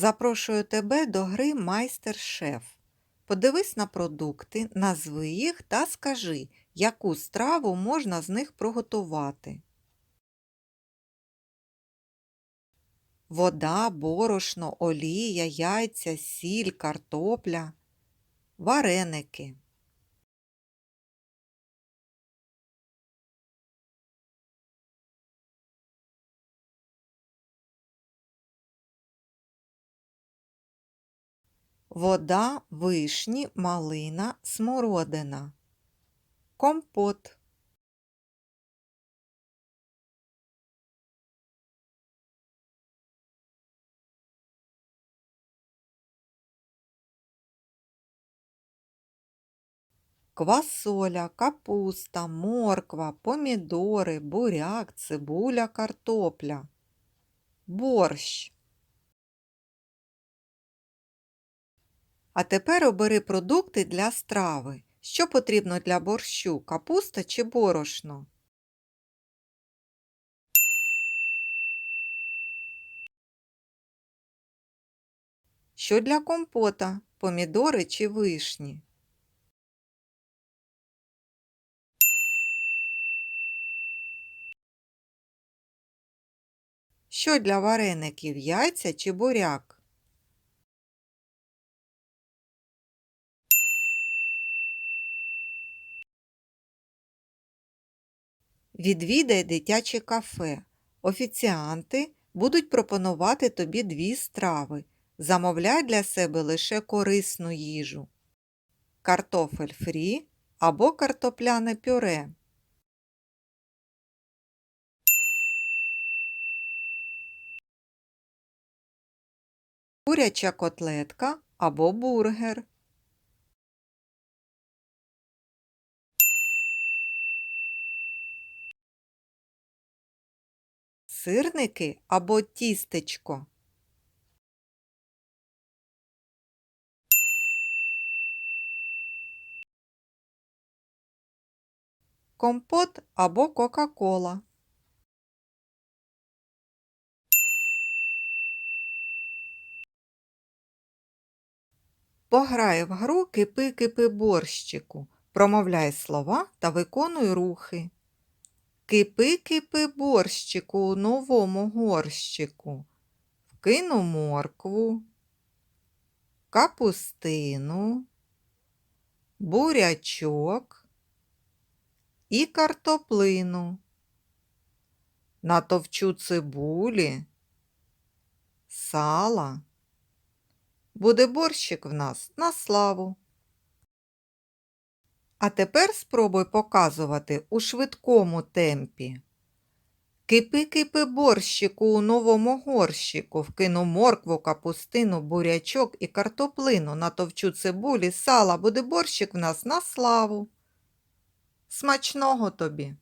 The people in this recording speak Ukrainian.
Запрошую тебе до гри Майстер-шеф. Подивись на продукти, назви їх та скажи, яку страву можна з них приготувати. Вода, борошно, олія, яйця, сіль, картопля, вареники. Вода, вишні, малина, смородина. Компот. Квасоля, капуста, морква, помідори, буряк, цибуля, картопля. Борщ. А тепер обери продукти для страви. Що потрібно для борщу? Капуста чи борошно? Що для компота? Помідори чи вишні? Що для вареників? Яйця чи буряк? Відвідай дитяче кафе. Офіціанти будуть пропонувати тобі дві страви. Замовляй для себе лише корисну їжу. Картофель фрі або картопляне пюре. Куряча котлетка або бургер. Сирники або тістечко. Компот або Кока-Кола. Пограй в гру кипи-кипи борщику. Промовляй слова та виконуй рухи. Кипи-кипи борщику у новому горщику. Вкину моркву, капустину, бурячок і картоплину. Натовчу цибулі, сала. Буде борщик в нас на славу. А тепер спробуй показувати у швидкому темпі. Кипи-кипи борщику у новому горщику, вкину моркву, капустину, бурячок і картоплину, натовчу цибулі, сала, буде борщик в нас на славу. Смачного тобі!